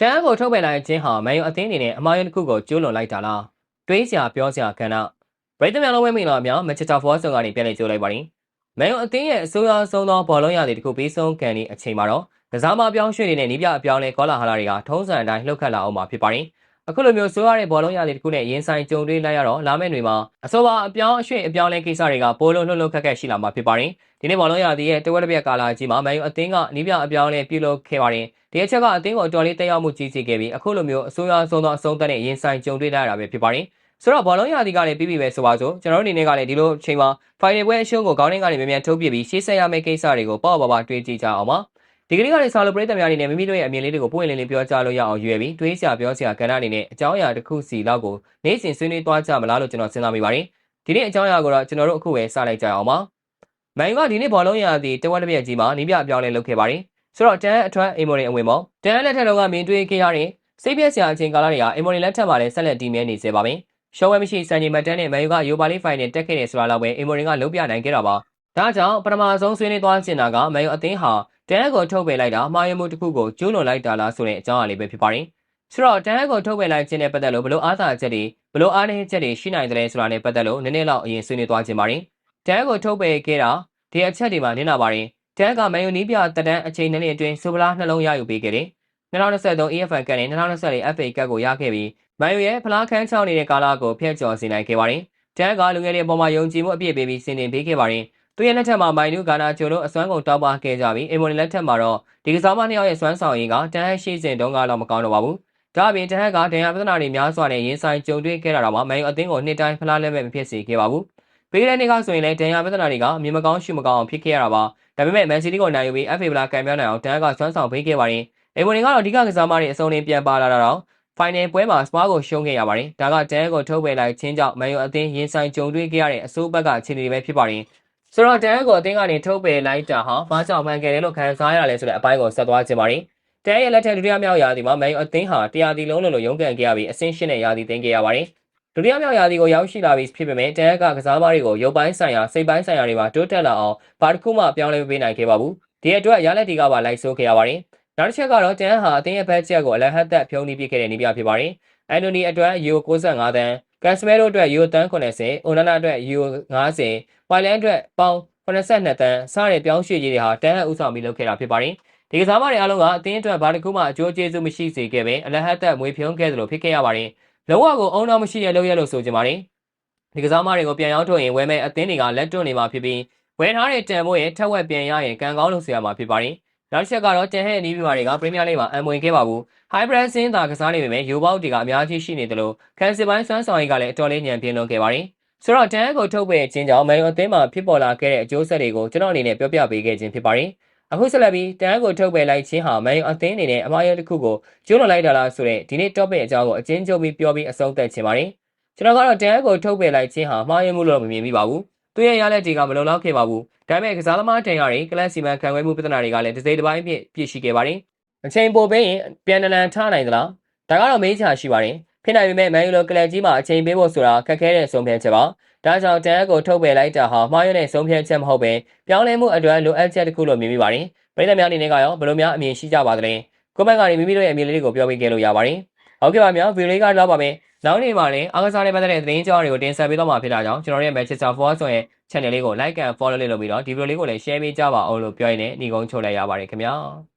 တန်းကိုထုတ်ပယ်လိုက်ခြင်းဟာမန်ယူအသင်းအနေနဲ့အမှားယွင်းတစ်ခုကိုကျူးလွန်လိုက်တာလားတွေးစရာပြောစရာကဏ္ဍပရိသတ်များလုံးဝမင်္ဂလာများမန်ချက်စတာဖောဆုံကနေပြန်လည်ကြိုးလိုက်ပါရင်မန်ယူအသင်းရဲ့အစိုးရဆုံးသောဘောလုံးရည်တစ်ခုပြီးဆုံးကန်ဒီအချိန်မှာတော့ကစားမပြောင်းရွှေ့နေတဲ့နီးပြအပြောင်းလဲကောလာဟာလာတွေကထုံးစံအတိုင်းလှုပ်ခတ်လာအောင်မှာဖြစ်ပါတယ် အခုလိုမျိုးဆိုရတဲ့ဘောလုံးရည်တစ်ခုနဲ့ရင်ဆိုင်ကြုံတွေ့လိုက်ရတော့လာမယ့်တွေမှာအဆိုပါအပြောင်းအရွှေ့အပြောင်းလဲကိစ္စတွေကပိုလုံးလှုပ်လှုပ်ခက်ခက်ရှိလာမှာဖြစ်ပါတယ်ဒီနေ့ဘောလုံးရည်ရဲ့တဝက်တစ်ပြက်ကာလာကြီးမှာမန်ယူအသင်းကနီးပြအပြောင်းလဲပြုလုပ်ခဲ့ပါတယ်ဒီအချက်ကအသင်းကိုအတော်လေးတက်ရောက်မှုကြီးစီခဲ့ပြီးအခုလိုမျိုးအစိုးရဆုံးသောအဆုံးသတ်နဲ့ရင်ဆိုင်ကြုံတွေ့လာရတာပဲဖြစ်ပါတယ်ဆိုတော့ဘောလုံးရာသီကလည်းပြီးပြီပဲဆိုပါစို့ကျွန်တော်တို့အနေနဲ့ကလည်းဒီလိုအချိန်မှာ final ပွဲအရှုံးကိုခေါင်းရင်းကနေမြန်မြန်ထုတ်ပြပြီးရှေ့ဆက်ရမယ့်ကိစ္စတွေကိုပေါ့ပေါ့ပါတွေးကြည့်ကြအောင်ပါ ဒီကနေ့ကလည်းဆာလိုပရိသတ်များအနေနဲ့မိမိတို့ရဲ့အမြင်လေးတွေကိုပွင့်လင်းလင်းပြောကြားလို့ရအောင်ရွေးပြီးတွေးစရာပြောစရာကဏ္ဍအနေနဲ့အကြောင်းအရာတစ်ခုစီလောက်ကိုနေ့စဉ်ဆွေးနွေးသွားကြမလားလို့ကျွန်တော်စဉ်းစားမိပါတယ်ဒီနေ့အကြောင်းအရာကိုတော့ကျွန်တော်တို့အခုပဲစလိုက်ကြအောင်ပါမန်ယူကဒီနေ့ဘောလုံးရာသီတဝက်တစ်ပြက်ကြီးမှာနီးပြအပြောင်းလဲလုပ်ခဲ့ပါတယ်ဆိုတော့တန်းအထွတ်အိမ်မော်ရီအဝင်ပေါ့တန်းလက်ထက်လုံးကမင်းတွေးခဲ့ရတဲ့စိတ်ပြက်စရာအချိန်ကာလတွေကအိမ်မော်ရီလက်ထက်မှာလည်းဆက်လက်တည်မြဲနေစေပါပဲရှော့ဝဲမရှိစံချိန်မတန်းနဲ့မန်ယူကယူပါလီဖိုင်နယ်တက်ခဲ့တယ်ဆိုတာလောက်ပဲအိမ်မော်ရီကလုံးပြနိုင်ခဲ့တာပါဒါကြောင့်ပထမဆုံးဆွေးနွေးသွားချင်တာကမန်ယူအသင်းဟာ တန်းကိုထုတ်ပယ်လိုက်တာမှားယွင်းမှုတစ်ခုကိုကျူးလွန်လိုက်တာလားဆိုတဲ့အကြောင်းအရာလေးပဲဖြစ်ပါတယ်ဆိုတော့တန်းကိုထုတ်ပယ်လိုက်ခြင်းနဲ့ပတ်သက်လို့ဘလို့အားသာချက်တွေဘလို့အားနည်းချက်တွေရှိနိုင်တယ်ဆိုတာနဲ့ပတ်သက်လို့နည်းနည်းလောက်အရင်ဆွေးနွေးသွားခြင်းပါတယ်တန်းကိုထုတ်ပယ်ခဲ့တာဒီအချက်တွေမှာနင်းလာပါတယ်တန်းကမန်ယူနီးပြတက်တန်းအချိန်နှစ်နှစ်အတွင်းဆိုဗလာနှလုံးရယူပေးခဲ့တယ်2023 AFL ကပ်နဲ့2024 FA ကပ်ကိုရခဲ့ပြီးမန်ယူရဲ့ဖလားခန်းချောင်းနေတဲ့ကာလာကိုဖျက်ကျော်စေနိုင်ခဲ့ပါတယ်တန်းကလူငယ်တွေအပေါ်မှာယုံကြည်မှုအပြည့်ပေးပြီးစင်တင်ပေးခဲ့ပါတယ် သူရဲ့လက်ထက်မှာမိုင်နူဂါနာချိုတို့အစွမ်းကုန်တောက်ပါခဲ့ကြပြီးအင်မိုနီလက်ထက်မှာတော့ဒီကစားမနှစ်ယောက်ရဲ့စွမ်းဆောင်ရည်ကတန်းဟက်ရှိစဉ်တုန်းကတော့မကောင်းတော့ပါဘူး။ဒါအပြင်တန်းဟက်ကဒဏ်ရာပြဿနာတွေများစွာနဲ့ရင်ဆိုင်ကြုံတွေ့ခဲ့တာတော့မှမန်ယူအသင်းကိုနှစ်တိုင်းဖလားလက်မဲ့မဖြစ်စေခဲ့ပါဘူး။ပေးတဲ့နေ့ကဆိုရင်လည်းဒဏ်ရာပြဿနာတွေကမြေမကောင်းရှုမကောင်းအောင်ဖြစ်ခဲ့ရတာပါ။ဒါပေမဲ့မန်စီးတီးကိုနိုင်ယူပြီး FA ဖလားကံပြောင်းနိုင်အောင်တန်းဟက်ကစွမ်းဆောင်ပေးခဲ့ပါတယ်။အင်မိုနီကတော့အဓိကကစားမတွေအစုံလင်ပြန်ပါလာတော့ဖိုင်နယ်ပွဲမှာစပါးကိုရှုံးခဲ့ရပါတယ်။ဒါကတန်းကိုထုတ်ပယ်လိုက်ခြင်းကြောင့်မန်ယူအသင်းရင်ဆိုင်ကြုံတွေ့ခဲ့ရတဲ့အဆိုးဘက်ကအခြေအနေတွေပဲဖြစ်ပါတယ်။ ဆိုတော့တန်းကိုအသင်းကနေထုတ်ပယ်လိုက်တာဟာဘာကြောင့်မှန်ခဲ့တယ်လို့ခံစားရလဲဆိုတဲ့အပိုင်းကိုဆက်သွားခြင်းပါတယ်။တန်းရဲ့လက်ထက်ဒုတိယမြောက်ရာသီမှာမန်ယူအသင်းဟာတရားတီလုံးလို့ရုန်းကန်ခဲ့ရပြီးအဆင့်ရှင်းတဲ့ရာသီတင်ခဲ့ရပါတယ်။ဒုတိယမြောက်ရာသီကိုရောက်ရှိလာပြီးဖြစ်ပေမဲ့တန်းကကစားမတွေကိုရုပ်ပိုင်းဆိုင်ရာစိတ်ပိုင်းဆိုင်ရာတွေမှာတိုးတက်လာအောင်ဘာတစ်ခုမှပြောင်းလဲပေးနိုင်ခဲ့ပါဘူး။ဒီအတွက်ရလက်တီကပါလိုက်ဆိုးခဲ့ရပါတယ်။နောက်တစ်ချက်ကတော့တန်းဟာအသင်းရဲ့ဘတ်ဂျက်ကိုအလဟတ်သက်ဖြုံးနှီးပြခဲ့တဲ့နေပြဖြစ်ပါတယ်။အန်တိုနီအတွက်ယူ65တန်း ကန်စမဲရိုအတွက်ယူတန်း80အိုနာနာအတွက်ယူ90ပိုင်လန်အတွက်ပေါင်82တန်းစားတဲ့ပြောင်းရွှေ့ကြီးတွေဟာတန်းဟပ်ဥဆောင်ပြီးလုပ်ခဲ့တာဖြစ်ပါတယ်။ဒီကစားမတွေအားလုံးကအသင်းအတွက်ဘာတစ်ခုမှအကျိုးကျေးဇူးမရှိစေခဲ့ပဲအလဟတ်သက်မွေးဖြုံးခဲ့သလိုဖြစ်ခဲ့ရပါတယ်။လုံးဝကိုအုံနောက်မရှိတဲ့လုပ်ရလို့ဆိုကြပါတယ်။ဒီကစားမတွေကိုပြန်ရောက်ထုတ်ရင်ဝယ်မဲ့အသင်းတွေကလက်တွန့်နေမှာဖြစ်ပြီးဝယ်ထားတဲ့တန်ဖိုးရဲ့ထက်ဝက်ပြန်ရရင်ကံကောင်းလို့ဆိုရမှာဖြစ်ပါတယ်။ နောက်တစ်ချက်ကတော့တန်ဟဲ့အနီးပြပါတွေကပရီးမီးယားလိဂ်မှာအံဝင်ခဲ့ပါဘူး။ Hybrid စင်းသာကစားနေပေမဲ့ယူပေါက်တွေကအများကြီးရှိနေတယ်လို့ကန်စီပိုင်းစွမ်းဆောင်ရေးကလည်းအတော်လေးညံပြင်းလွန်ခဲ့ပါတယ်။ဆိုတော့တန်းကိုထုတ်ပယ်ခြင်းကြောင့်မန်ယူအသင်းမှာဖြစ်ပေါ်လာခဲ့တဲ့အကျိုးဆက်တွေကိုကျွန်တော်အနေနဲ့ပြောပြပေးခဲ့ခြင်းဖြစ်ပါတယ်။အခုဆက်လက်ပြီးတန်းကိုထုတ်ပယ်လိုက်ခြင်းဟာမန်ယူအသင်းအနေနဲ့အမှားရတစ်ခုကိုကျူးလွန်လိုက်တာလားဆိုတဲ့ဒီနေ့ topic အကြောင်းကိုအချင်းချုပ်ပြီးပြောပြီးအဆုံးသတ်ခြင်းပါတယ်။ကျွန်တော်ကတော့တန်းကိုထုတ်ပယ်လိုက်ခြင်းဟာမှားယွင်းမှုလို့မမြင်မိပါဘူး။ သူရဲ့ရလက်တွေကမလုံလောက်ခဲ့ပါဘူး။ဒါပေမဲ့ကစားသမားတန်ရတွေကလပ်စီမံခံခွဲမှုပြဿနာတွေကလည်းတစ်စိတ်တစ်ပိုင်းပြည့်ပြည့်ရှိခဲ့ပါတယ်။အချိန်ပိုပေးရင်ပြန်နလန်ထားနိုင်သလား။ဒါကတော့မေးချာရှိပါတယ်။ဖြစ်နိုင်ပေမဲ့မန်ယူလိုကလပ်ကြီးမှာအချိန်ပေးဖို့ဆိုတာခက်ခဲတဲ့ဆုံးဖြတ်ချက်ပါ။ဒါကြောင့်တန်းကိုထုတ်ပယ်လိုက်တာဟာမှားရတဲ့ဆုံးဖြတ်ချက်မဟုတ်ပဲပြောင်းလဲမှုအတွက်လိုအပ်ချက်တစ်ခုလို့မြင်မိပါတယ်။ပြည်သူများအနေနဲ့ကရောဘယ်လိုများအမြင်ရှိကြပါသလဲ။ကိုမန့်ကနေမိမိတို့ရဲ့အမြင်လေးတွေကိုပြောပြခဲ့လို့ရပါတယ်။ဟုတ်ကဲ့ပါများဗီဒီယိုလေးကတော့ပါမယ်။ နောက်နေ့မှာလည်းအားကစားနဲ့ပတ်သက်တဲ့သတင်းကြောင်းတွေကိုတင်ဆက်ပေးတော့မှာဖြစ်တာကြောင့်ကျွန်တော်ရဲ့ Manchester Forward ဆိုရင် channel လေးကို like and follow လေးလုပ်ပြီးတော့ဒီဗီဒီယိုလေးကိုလည်း share ပေးကြပါအောင်လို့ပြောရင်းနဲ့ညီကုန်းချုပ်လိုက်ရပါတယ်ခင်ဗျာ။